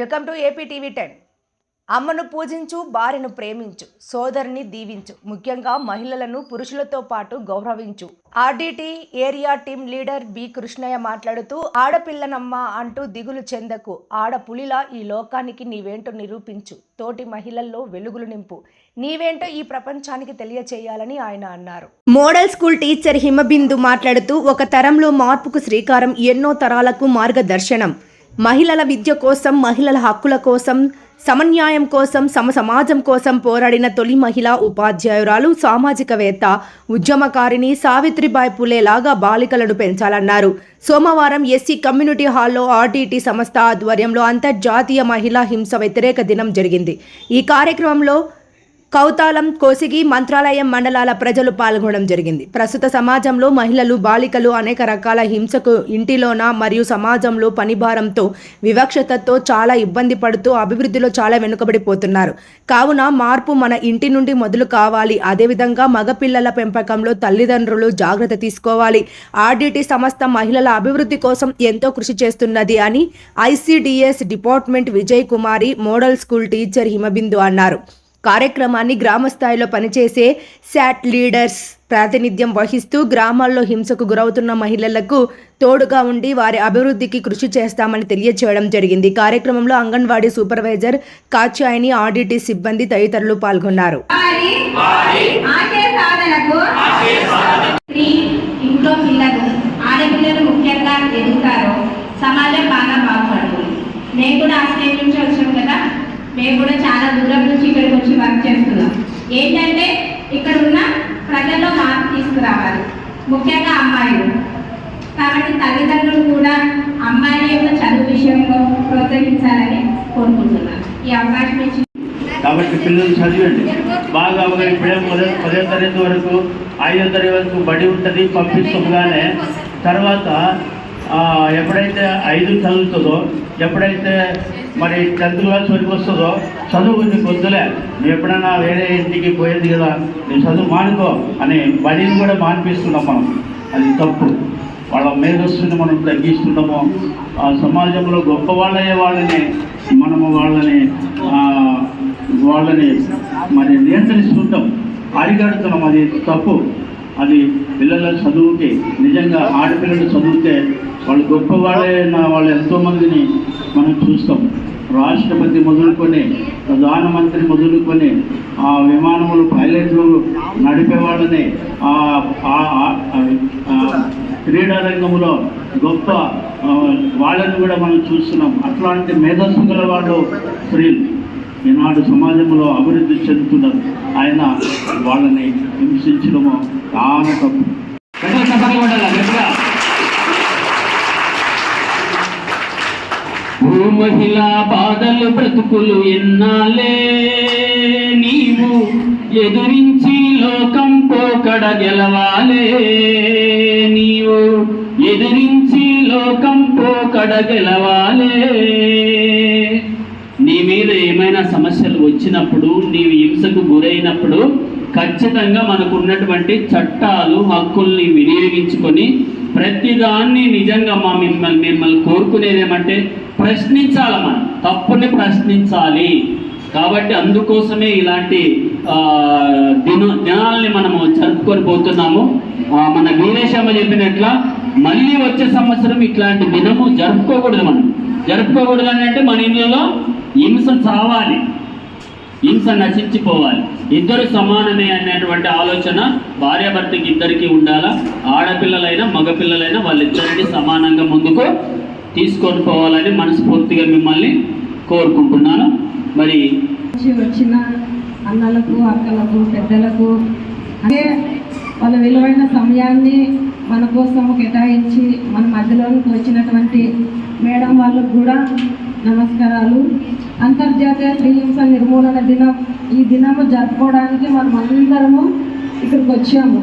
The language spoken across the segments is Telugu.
Welcome to AP TV ten. అమ్మను పూజించు భార్యను ప్రేమించు సోదరిని దీవించు ముఖ్యంగా మహిళలను పురుషులతో పాటు గౌరవించు. RDT area team leader B Krishnaiah మాట్లాడుతూ ఆడపిల్లనమ్మ అంటూ దిగులు చెందకు. ఆడపులిలా ఈ లోకానికి నీవేంటో నిరూపించు. తోటి మహిళల్లో వెలుగులు నింపు. నీవేంటో ఈ ప్రపంచానికి తెలియచేయాలని ఆయన అన్నారు. మోడల్ స్కూల్ టీచర్ హిమబిందు మాట్లాడుతూ ఒక తరంలో మార్పుకు శ్రీకారం ఎన్నో తరాలకు మార్గదర్శనం. మహిళల విద్య కోసం మహిళల హక్కుల కోసం సమన్యాయం కోసం సమ సమాజం కోసం పోరాడిన తొలి మహిళా ఉపాధ్యాయురాలు సామాజికవేత్త ఉద్యమకారిణి సావిత్రిబాయి పులేలాగా బాలికలను పెంచాలన్నారు. సోమవారం ఎస్సీ కమ్యూనిటీ హాల్లో ఆర్టీటీ సంస్థ ఆధ్వర్యంలో అంతర్జాతీయ మహిళా హింస వ్యతిరేక దినం జరిగింది. ఈ కార్యక్రమంలో కౌతాలం కోసిగి మంత్రాలయం మండలాల ప్రజలు పాల్గొనడం జరిగింది. ప్రస్తుత సమాజంలో మహిళలు బాలికలు అనేక రకాల హింసకు ఇంటిలోన మరియు సమాజంలో పనిభారంతో వివక్షతతో చాలా ఇబ్బంది పడుతూ అభివృద్ధిలో చాలా వెనుకబడిపోతున్నారు. కావున మార్పు మన ఇంటి నుండి మొదలు కావాలి. అదేవిధంగా మగపిల్లల పెంపకంలో తల్లిదండ్రులు జాగ్రత్త తీసుకోవాలి. ఆర్డిటి సంస్థ మహిళల అభివృద్ధి కోసం ఎంతో కృషి చేస్తున్నది అని ICDS department Vijay Kumari model school teacher Himabindu అన్నారు. కార్యక్రమాన్ని గ్రామ స్థాయిలో పనిచేసే శాట్ లీడర్స్ ప్రాతినిధ్యం వహిస్తూ గ్రామాల్లో హింసకు గురవుతున్న మహిళలకు తోడుగా ఉండి వారి అభివృద్ధికి కృషి చేస్తామని తెలియచేయడం జరిగింది. కార్యక్రమంలో అంగన్వాడీ సూపర్వైజర్ కాచాయిని ఆడిటి సిబ్బంది తదితరులు పాల్గొన్నారు వారి ఆశయ సాధనకు స్త్రీ ఇంట్లో పిల్లలు ఆడపిల్లలు ముఖ్యంగా ఎదుగుతారో సమాజం బాగా బాగుపడుతుంది మేము కూడా ఆ స్టేట్ నుంచి వచ్చాం కదా మేము కూడా చాలా దూరం నుంచి ఇక్కడికి వచ్చి వర్క్ చేస్తున్నాం. ఏంటంటే ఇక్కడ ఉన్న ప్రజల్లో మార్పు తీసుకురావాలి. ముఖ్యంగా అమ్మాయిలు. కాబట్టి తల్లిదండ్రులు కూడా అమ్మాయిల యొక్క చదువు విషయంలో ప్రోత్సహించాలని కోరుకుంటున్నాను. ఈ అవకాశం ఇచ్చి కాబట్టి పిల్లలు చదివండి. బాగా ఒక ఇప్పుడే పదో పదో తరగతి వరకు ఐదో తరగతి వరకు బడి ఉంటుంది పంపిస్తుండగానే తర్వాత ఎప్పుడైతే ఐదు చదువుతుందో ఎప్పుడైతే మరి టెన్త్ క్లాస్ వరకు వస్తుందో చదువు నీకు వద్దులే నువ్వు ఎప్పుడైనా వేరే ఇంటికి పోయేది కదా నువ్వు చదువు మానుకో అని బడిని కూడా మానిపిస్తున్నాం మనం. అది తప్పు. వాళ్ళ మేధస్సుని మనం తగ్గిస్తున్నాము. ఆ సమాజంలో గొప్ప వాళ్ళయ్యే వాళ్ళని మనము వాళ్ళని వాళ్ళని మరి నియంత్రిస్తుంటాం. అరిగడుతున్నాం అది తప్పు. అది పిల్లల చదువుకి నిజంగా ఆడపిల్లలు చదివితే వాళ్ళు గొప్ప వాళ్ళైన వాళ్ళు ఎంతోమందిని మనం చూస్తాం. రాష్ట్రపతి మొదలుకొని ప్రధానమంత్రి మొదలుకొని ఆ విమానములు పైలట్లు నడిపే వాళ్ళని ఆ క్రీడారంగంలో గొప్ప వాళ్ళని కూడా మనం చూస్తున్నాం. అట్లాంటి మేధస్సు గల వాళ్ళు స్త్రీలు ఈనాడు సమాజంలో అభివృద్ధి చెందుతున్నారు ఆయన వాళ్ళని హింసించడము చాలా తప్పు. మహిళ బాధలు బ్రతుకులు ఎన్నాలే నీవు? ఎదురించి లోకం పోకడ గెలవాలే నీవు? ఎదురించి లోకం పోకడ గెలవాలే సమస్యలు వచ్చినప్పుడు నీవు హింసకు గురైనప్పుడు ఖచ్చితంగా మనకు ఉన్నటువంటి చట్టాలు హక్కుల్ని వినియోగించుకొని ప్రతిదాన్ని నిజంగా మా మిమ్మల్ని మిమ్మల్ని కోరుకునేది ఏమంటే ప్రశ్నించాలి మనం. తప్పుని ప్రశ్నించాలి. కాబట్టి అందుకోసమే ఇలాంటి దిన దినాల్ని మనము జరుపుకొని పోతున్నాము. మన వీరేశమ్మ చెప్పినట్ల మళ్ళీ వచ్చే సంవత్సరం ఇట్లాంటి దినము జరుపుకోకూడదు మనం. జరుపుకోకూడదు అని అంటే మన ఇళ్ళలో హింస చావాలి. హింస నశించిపోవాలి. ఇద్దరు సమానమే అనేటువంటి ఆలోచన భార్యాభర్తకి ఇద్దరికి ఉండాలా? ఆడపిల్లలైనా మగపిల్లలైనా వాళ్ళిద్దరిని సమానంగా ముందుకు తీసుకొని పోవాలని మనస్ఫూర్తిగా మిమ్మల్ని కోరుకుంటున్నాను. మరి వచ్చిన అన్నలకు అక్కలకు పెద్దలకు అదే వాళ్ళ విలువైన సమయాన్ని మన కోసం కేటాయించి మన మధ్యలోకి వచ్చినటువంటి మేడం వాళ్ళకు కూడా నమస్కారాలు. అంతర్జాతీయ స్త్రీ హింస నిర్మూలన దినం. ఈ దినము జరుపుకోవడానికి మనం అందరము ఇక్కడికి వచ్చాము.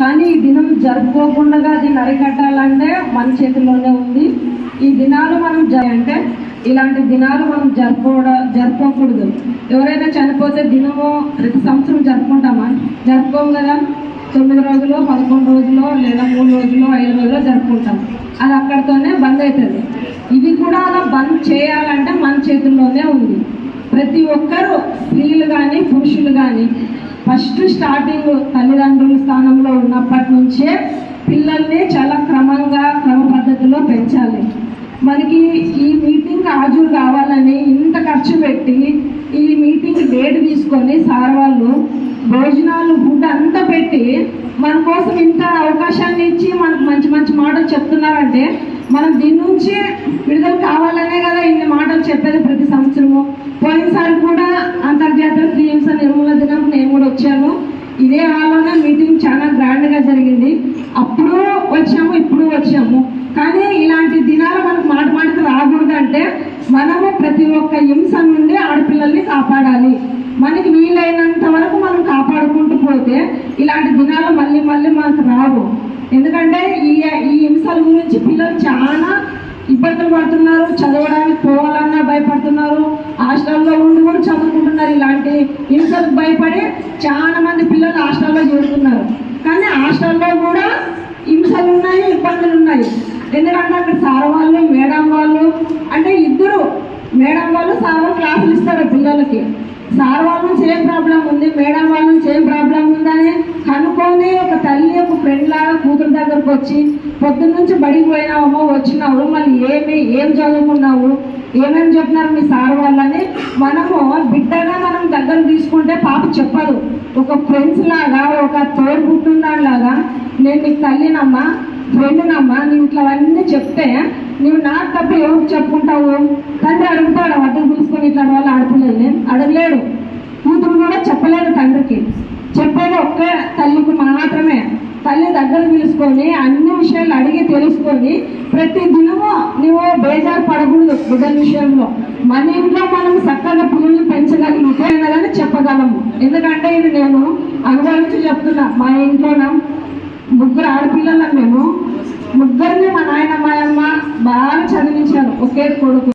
కానీ ఈ దినం జరుపుకోకుండా దీన్ని అరికట్టాలంటే మన చేతిలోనే ఉంది. ఈ దినాలు మనం అంటే ఇలాంటి దినాలు మనం జరుపుకోవడ జరుపుకోకూడదు. ఎవరైనా చనిపోతే దినము ప్రతి సంవత్సరం జరుపుకుంటామా? జరుపుకోము కదా? తొమ్మిది రోజులు పదకొండు రోజులు లేదా మూడు రోజులు ఐదు రోజులు జరుపుకుంటాం. అది అక్కడితోనే బంద్ అవుతుంది ఇది కూడా అలా బంద్ చేయాలంటే మన చేతుల్లోనే ఉంది. ప్రతి ఒక్కరూ స్త్రీలు కానీ పురుషులు కానీ ఫస్ట్ స్టార్టింగ్ తల్లిదండ్రుల స్థానంలో ఉన్నప్పటి నుంచే పిల్లల్ని చాలా క్రమంగా క్రమ పద్ధతిలో పెంచాలి. మనకి ఈ మీటింగ్ హాజరు కావాలని ఇంత ఖర్చు పెట్టి ఈ మీటింగ్ డేట్ తీసుకొని సార్ వాళ్ళు భోజనాలు ఫుడ్ అంతా పెట్టి మన కోసం ఇంత అవకాశాన్ని ఇచ్చి మనకు మంచి మంచి మాటలు చెప్తున్నారంటే మనం దీని నుంచి విడుదల కావాలనే కదా ఇన్ని మాటలు చెప్పేది ప్రతి సంవత్సరము. పోయినసారి కూడా అంతర్జాతీయ స్త్రీ హింస నిర్మూలన దినం నేను కూడా వచ్చాను. ఇదే హాల్లోనే మీటింగ్ చాలా గ్రాండ్గా జరిగింది. అప్పుడు వచ్చాము ఇప్పుడు వచ్చాము. కానీ ఇలాంటి దినాలు మనకు మాట మాటకు రాకూడదంటే మనము ప్రతి ఒక్క హింస నుండి ఆడపిల్లల్ని కాపాడాలి. మనకి వీలైనంత వరకు మనం కాపాడుకుంటూ పోతే ఇలాంటి దినాలు మళ్ళీ మళ్ళీ మనకు రావు. ఎందుకంటే ఈ ఈ హింసల గురించి పిల్లలు చాలా ఇబ్బందులు పడుతున్నారు. చదవడానికి పోవాలన్నా భయపడుతున్నారు. హాస్టల్లో ఉండి కూడా చదువుకుంటున్నారు. ఇలాంటి హింసలకు భయపడి చాలా మంది పిల్లలు హాస్టల్లో చేరుతున్నారు కానీ హాస్టల్లో కూడా హింసలు ఉన్నాయి ఇబ్బందులు ఉన్నాయి. ఎందుకంటే అక్కడ సార్ వాళ్ళు మేడం వాళ్ళు అంటే ఇద్దరు మేడం వాళ్ళు సార్ వాళ్ళు క్లాసులు ఇస్తారు పిల్లలకి. సార్ వాళ్ళ నుంచి ఏం ప్రాబ్లం ఉంది? మేడం వాళ్ళ నుంచి ఏం ప్రాబ్లం ఉందని కనుక్కొని ఒక తల్లి ఒక ఫ్రెండ్ లాగా కూతురు దగ్గరకు వచ్చి పొద్దున్న నుంచి బడికి పోయినావమ్మో వచ్చినావు మళ్ళీ ఏమి ఏం చదువుకున్నావు ఏమేమి చెప్పినారు మీ సార్ వాళ్ళని? మనము బిడ్డగా మనం దగ్గర తీసుకుంటే పాప చెప్పదు. ఒక ఫ్రెండ్స్ లాగా ఒక తోడుపుట్టున్నాలాగా నేను నీకు తల్లినమ్మా ఫ్రెండ్నమ్మా నీవు ఇట్లా అన్నీ చెప్తే నువ్వు నాకు తప్ప ఎవరికి చెప్పుకుంటావు? తండ్రి అడుగుతాడు అడ్డు తీసుకొని ఇట్లా వాళ్ళు ఆడపిల్లల్ని అడగలేడు కూతురు కూడా అందరికీ. చెప్పేది ఒక్క తల్లికి మాత్రమే. తల్లి దగ్గర పిలుచుకొని అన్ని విషయాలు అడిగి తెలుసుకొని ప్రతి దినము నువ్వు బేజారు పడకూడదు బిడ్డల విషయంలో. మన ఇంట్లో మనం చక్కగా పిల్లల్ని పెంచగలిగితే కానీ చెప్పగలము. ఎందుకంటే ఇది నేను అనుభవించి చెప్తున్నా. మా ఇంట్లోన ముగ్గురు ఆడపిల్లలం మేము. ముగ్గురిని మా నాయన మా అమ్మ బాగా చదివించారు. ఒకే కొడుకు.